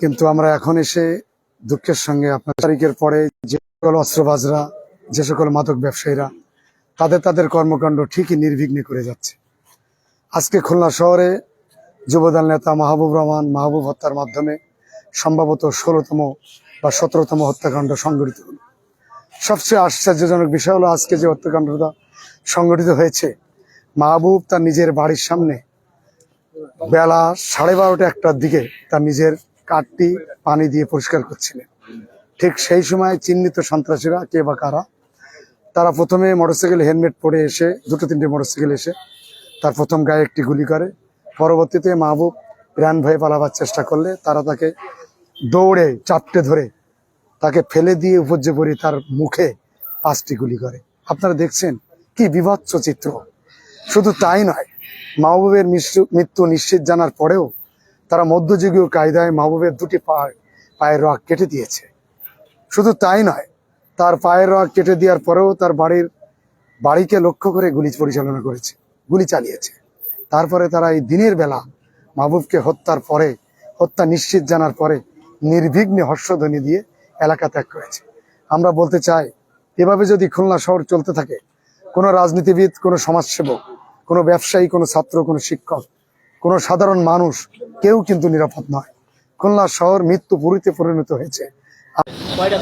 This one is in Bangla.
কিন্তু আমরা এখন এসে দুঃখের সঙ্গে আপনার তারিখের পরে যে সকল অস্ত্রবাজরা, যে সকল মাদক ব্যবসায়ীরা, তাদের তাদের কর্মকাণ্ড ঠিকই নির্বিঘ্নে করে যাচ্ছে। আজকে খুলনা শহরে যুবদল নেতা মাহবুব রহমান, মাহবুব হত্যার মাধ্যমে সম্ভবত ষোলোতম বা সতেরোতম হত্যাকাণ্ড সংঘটিত হলো। সবচেয়ে আশ্চর্যজনক বিষয় হলো আজকে যে হত্যাকাণ্ডটা সংঘটিত হয়েছে, মাহবুব তার নিজের বাড়ির সামনে বেলা সাড়ে বারোটা একটার দিকে তার নিজের কাঠটি পানি দিয়ে পরিষ্কার করছিলেন। ঠিক সেই সময় চিহ্নিত সন্ত্রাসীরা, কে বা কারা, তারা প্রথমে মোটরসাইকেল হেলমেট পরে এসে, দুটো তিনটে মোটরসাইকেল এসে তার প্রথম গায়ে একটি গুলি করে। পরবর্তীতে মাহবুব প্রাণ ভয়ে পালাবার চেষ্টা করলে তারা তাকে দৌড়ে চাপটে ধরে তাকে ফেলে দিয়ে উপর্যে পড়ি তার মুখে পাঁচটি গুলি করে। আপনারা দেখছেন কি বিভৎস চিত্র। শুধু তাই নয় মাহবুবের মৃত্যু- নিশ্চিত জানার পরেও তারা মধ্যযুগীয় কায়দায় মাহবুবের দুটি পা পায়ের রক কেটে দিয়েছে। শুধু তাই নয়, তার পায়ের রক কেটে দেওয়ার পরেও তার বাড়ির বাড়িকে লক্ষ্য করে গুলি পরিচালনা করেছে, গুলি চালিয়েছে। তারপরে তারা এই দিনের বেলা মাহবুবকে হত্যার পরে, হত্যা নিশ্চিত জানার পরে নির্বিঘ্নে হর্ষধ্বনি দিয়ে এলাকা ত্যাগ করেছে। আমরা বলতে চাই, এভাবে যদি খুলনা শহর চলতে থাকে, কোনো রাজনীতিবিদ, কোনো সমাজসেবক কোনো ব্যবসায়ী, কোনো ছাত্র, কোনো শিক্ষক, কোনো সাধারণ মানুষ, কেউ কিন্তু নিরাপদ নয়। খুলনা শহর মৃত্যু পুরীতে পরিণত হয়েছে। কয়টা